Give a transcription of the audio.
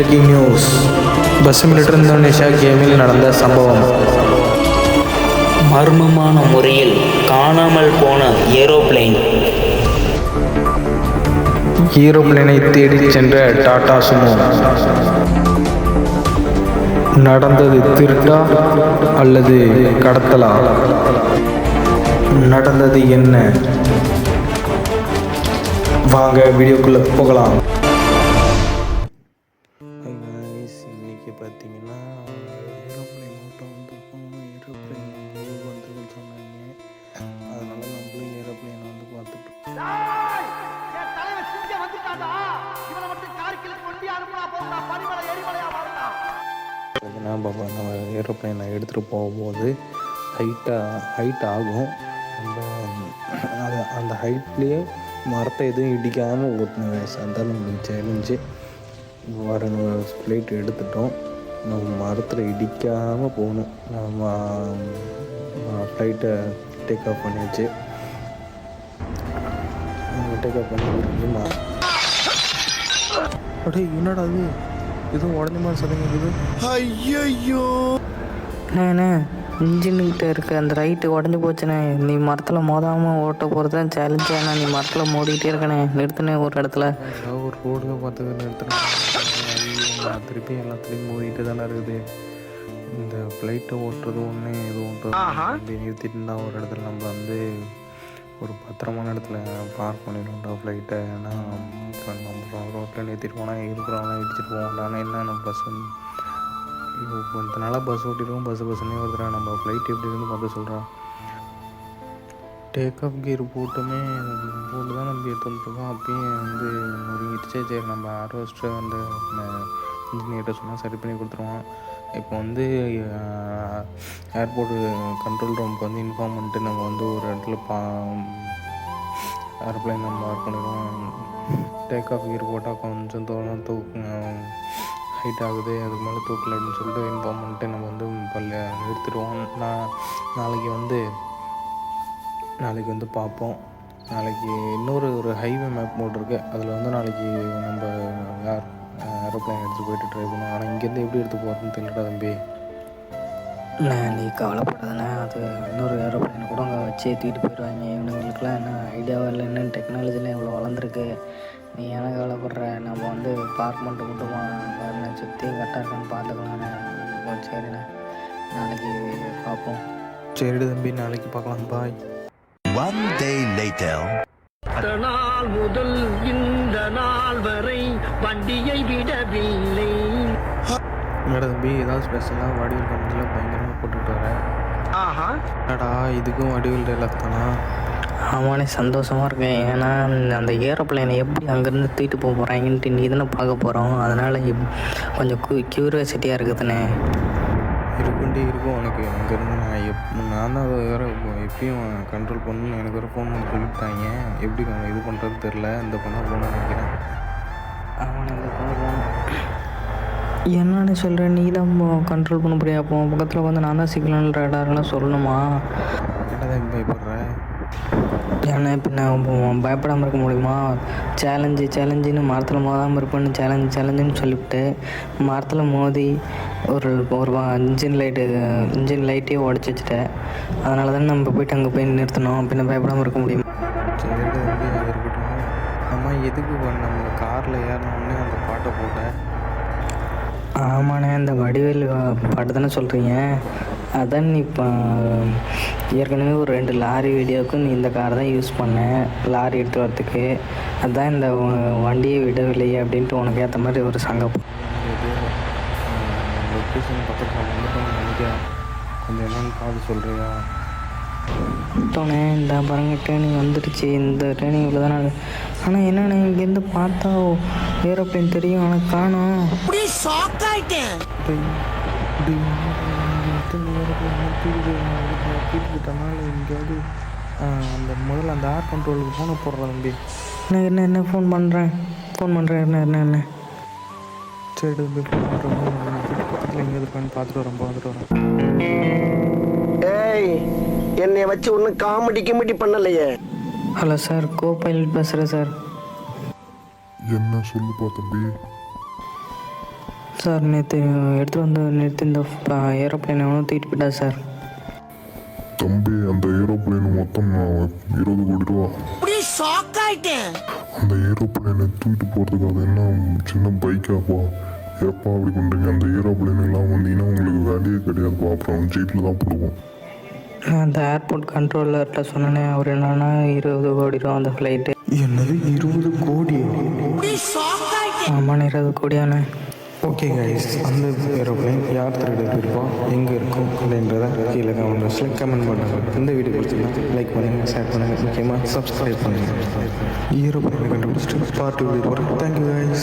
Breaking news bus military Indonesia கேமில் நடந்த சம்பவம். மர்மமான முறையில் காணாமல் போன ஏரோப்ளேன். ஏரோப்ளேனை தேடிச் சென்ற டாடா சுமோ. நடந்தது திருட்டா அல்லது கடத்தலா? நடந்தது என்ன? வாங்க வீடியோக்குள்ள போகலாம். இன்னைக்கு பார்த்தீங்கன்னா ஏரோப்ளேன் ஓட்டம் வந்துருக்கோம் ஏரோப்ளேன் வந்துருக்குன்னு சொன்னாங்க. அதனால நம்மளும் ஏரோப்ளேன் வந்து பார்த்துட்டு என் தலைவன் சிங்கம் வந்துட்டான்டா இவனை மட்டும் கார்கில் கொண்டு அனுப்புனா போகும்டா பனிமலை எரிமலையா மாறுடா. பார்த்தீங்கன்னா பாப்பா நம்ம ஏரோப்ளேனை எடுத்துகிட்டு போகும்போது ஹைட்டாக ஹைட் ஆகும். நம்ம அது அந்த ஹைட்லேயே மரத்தை எதுவும் இடிக்காமல் ஓட்டணும் வயசு அதான் நம்மளுக்கு சேலஞ்சு வர ஃப்ளைட் எடுத்துட்டோம். நம்ம மரத்தில் இடிக்காமல் போகணும். நம்ம ஃப்ளைட்டை டேக் ஆஃப் பண்ணியாச்சு. டேக் ஆஃப் பண்ணி அடே என்னடா அது எதுவும் உடஞ்ச மாதிரி சதங்க இருக்குது அண்ணே. இன்ஜின்கிட்ட இருக்க. அந்த ரைட்டு உடஞ்சி போச்சுண்ணே. நீ மரத்தில் மோதாமல் ஓட்ட போகிறது தான் சேலஞ்சு ஆனால் நீ மரத்தில் மோடிக்கிட்டே இருக்கண்ணே. நிறுத்துனே ஒரு இடத்துல. ஏதாவது ஒரு ரோடுங்க பார்த்து நிறுத்துறேன் நான் திருப்பி எல்லாத்துலேயும் மூடிட்டு தானே இருக்குது. இந்த ஃப்ளைட்டை ஓட்டுறது ஒன்று இது ஓட்டுறது அப்படி நிறுத்திட்டு இருந்தா ஒரு இடத்துல நம்ம வந்து ஒரு பத்திரமான இடத்துல பார்க் பண்ணிடுவோம்டா ஃப்ளைட்டை ஏன்னா நம்ம ரோட்டில் நிறுத்திட்டு போனால் இருக்கிறவங்க இடிச்சிட்டு போவோம்டான்னு என்ன நம்ம பஸ் இப்போ இந்த நாளாக பஸ் ஓட்டிடுவோம் பஸ் பஸ்ஸுன்னே வருதுடா. நம்ம ஃப்ளைட் எப்படி இருந்து பார்த்து சொல்கிறான் டேக் ஆஃப் கியர் போட்டுமே போட்டு தான் நம்ம எடுத்துருக்கோம் அப்பயும் வந்து நொறுங்கிடுச்சே. சரி நம்ம ஆர்வஸ்ட்டு வந்து இன்ஜினியர்கிட்ட சொன்னால் சரி பண்ணி கொடுத்துருவான். இப்போ வந்து ஏர்போர்ட்டு கண்ட்ரோல் ரூமுக்கு வந்து இன்ஃபார்ம் பண்ணிட்டு நம்ம வந்து ஒரு இடத்துல பா ஏர்ப்ளைன் நம்ம ஒர்க் பண்ணிடுவோம். டேக் ஆஃப் கியர் போட்டால் கொஞ்சம் தூரம் தூக்கு ஹைட் ஆகுது அதுக்கு மேலே தூக்கல அப்படின்னு சொல்லிட்டு இன்ஃபார்ம் பண்ணிட்டு நம்ம வந்து பல்ல நிறுத்திடுவோம். நான் நாளைக்கு வந்து நாளைக்கு வந்து பார்ப்போம். நாளைக்கு இன்னொரு ஒரு ஹைவே மேப் போட்டிருக்கு அதில் வந்து நாளைக்கு நம்ம ஏர் ஏரோப்ளைன் எடுத்து போயிட்டு ட்ரை பண்ணுவோம். ஆனால் இங்கேருந்து எப்படி எடுத்து போகிறதுன்னு தெரியல தம்பி. நீ கவலைப்படாதண்ணே. அது இன்னொரு ஏரோப்ளைனை கூட அங்கே வச்சு ஏற்றிட்டு போயிடுவாங்க. இவனுங்களுக்குலாம் என்ன ஐடியாவும் இல்லை என்னென்னு டெக்னாலஜிலாம் இவ்வளோ வளர்ந்துருக்கு. நீ ஏன்னா கவலைப்படுற. நம்ம வந்து பார்க் பண்ணிட்டு மட்டுமா? பாருண்ணே சுற்றியும் கரெக்டாக இருக்கான்னு பார்த்துக்கலாண்ணே ஓ, சரிண்ணே நாளைக்கு பார்ப்போம். சரிடா தம்பி நாளைக்கு பார்க்கலாம். பாய் One day later. நாள் முதல் இந்த நாள் வரை வண்டியை விடவில்லை. என்னடா தம்பி ஏதாவது ஸ்பெஷலாக வடிவில் கம்பெனியில் பயங்கரமாக போட்டுட்டு வரேன் ஆஹா. இதுக்கும் வடிவில் டைலாக் தானா? ஆமாண்ணே சந்தோஷமாக இருக்கேன். ஏன்னா அந்த ஏரோப்ளைனை எப்படி அங்கேருந்து தூக்கிட்டு போக போகிறாங்கன்ட்டு நீ தானே பார்க்க போகிறோம் அதனால் கொஞ்சம் க்யூரியாசிட்டியாக இருக்குதுண்ணே. இருக்குண்டி இருக்கும். உனக்கு அங்கேருந்து நான் எப் நான் தான் அதை வேறு எப்பயும் கண்ட்ரோல் பண்ணணும்னு எனக்கு வேறு ஃபோன் பண்ணி சொல்லிட்டாங்க எப்படி இது பண்ணுறது தெரில இந்த பண்ணால் போகணும்னு நினைக்கிறேன். அவனை இந்த பொண்ணு போகணும் என்னன்னு சொல்கிறேன் நீ தான் கண்ட்ரோல் பண்ண முடியாது. அப்போ பக்கத்தில் வந்து நான் தான் சிக்னல் ரேடார்லாம் சொல்லணுமா? என்னடா தான் பயப்படுற? ஏன்னா இப்போ நான் பயப்படாமல் இருக்க முடியுமா? சேலஞ்சு சேலஞ்சுன்னு மரத்தில் மோதாமல் இருப்பேன்னு சேலஞ்சு சேலஞ்சுன்னு சொல்லிவிட்டு மரத்தில் மோதி ஒரு ஒரு இன்ஜின் லைட்டு இன்ஜின் லைட்டே உடச்சி வச்சுட்டேன். அதனால தானே நம்ம போயிட்டு அங்கே போய் நிறுத்தணும். பின்ன பயப்படாமல் இருக்க முடியுமா? அம்மா எதுக்கு நம்ம காரில் ஏறினோடனே அந்த பாட்டை போட்டேன் ஆமாண்ணே இந்த வடிவேல் பாட்டு தானே சொல்கிறீங்க அதான் நீ இப்போ ஏற்கனவே ஒரு ரெண்டு லாரி வீடியோவுக்கு நீ இந்த கார் தான் யூஸ் பண்ண லாரி எடுத்து வரத்துக்கு அதான் இந்த வண்டியை விடவில்லையே அப்படின்ட்டு உனக்கு ஏற்ற மாதிரி ஒரு சங்கம் லொக்கேஷன் வந்துட்டோம்னு நினைக்கிறேன். கொஞ்சம் என்னன்னு பார்த்து சொல்கிறியா விட்டோண்ணே இந்த பாருங்க ட்ரைனிங் வந்துடுச்சு. இந்த ட்ரைனிங் இவ்வளோ தானே ஆனால் என்னண்ணே இங்கேருந்து பார்த்தா ஏரோப்ளேன் தெரியும் ஆனால் காணோம். தூக்கிட்டனால எங்கேயாவது அந்த முதல்ல அந்த ஏர் கண்ட்ரோலுக்கு ஃபோனை போடுறேன் தம்பி. என்ன என்ன என்ன ஃபோன் பண்ணுறேன் ஃபோன் பண்ணுறேன் என்ன என்ன என்ன சரி தம்பி ஃபோன் பண்ணுறேன் பக்கத்தில் எங்கேயாவது இருக்கான்னு பார்த்துட்டு வரேன் பார்த்துட்டு வரேன். ஏய் என்னைய வச்சு ஒன்றும் காமெடி கிமெடி பண்ணலையே. ஹலோ சார் கோ பைலட் பேசுகிறேன் சார். என்ன சொல்லுப்பா தம்பி? சார் நேற்று எடுத்து வந்து நேற்று இந்த ஏரோப்ளைன் தூக்கிட்டு போயிட்டா சார். ஏரோப்ளேன் மொத்தம் இருபது கோடி ரூபா. அந்த ஏரோப்ளேனை தூக்கிட்டு போகிறதுக்கு அது என்ன சின்ன பைக்காப்பா ஏப்பா அப்படி பண்ணுறீங்க அந்த ஏரோப்ளேன் எல்லாம் வந்தீங்கன்னா உங்களுக்கு வேலையே கிடையாதுப்பா. அப்புறம் ஜெயிலில் தான் போடுவோம் நான் அந்த ஏர்போர்ட் கண்ட்ரோலர்கிட்ட சொன்னேனே அவர் என்னன்னா இருபது கோடி ரூபா அந்த ஃப்ளைட்டு என்னது இருபது கோடி? ஆமாண்ணே இருபது கோடியாண்ணே. ஓகே கைஸ் அந்த ஏரோப்ளைன் யார் திருட இருப்போம் எங்கே இருக்கும் அப்படின்றத கீழே கமெண்ட் பாக்ஸில் கமெண்ட் பண்ணுங்கள் இந்த வீடியோ பிடிச்சிருந்தா லைக் பண்ணுங்கள் ஷேர் பண்ணுங்கள் முக்கியமாக சப்ஸ்கிரைப் பண்ணுங்கள் ஏரோப்ளைனை கண்டுபிடிச்சிட்டு பார்ட் வீடியோ போகிறேன் தேங்க்யூ கைஸ்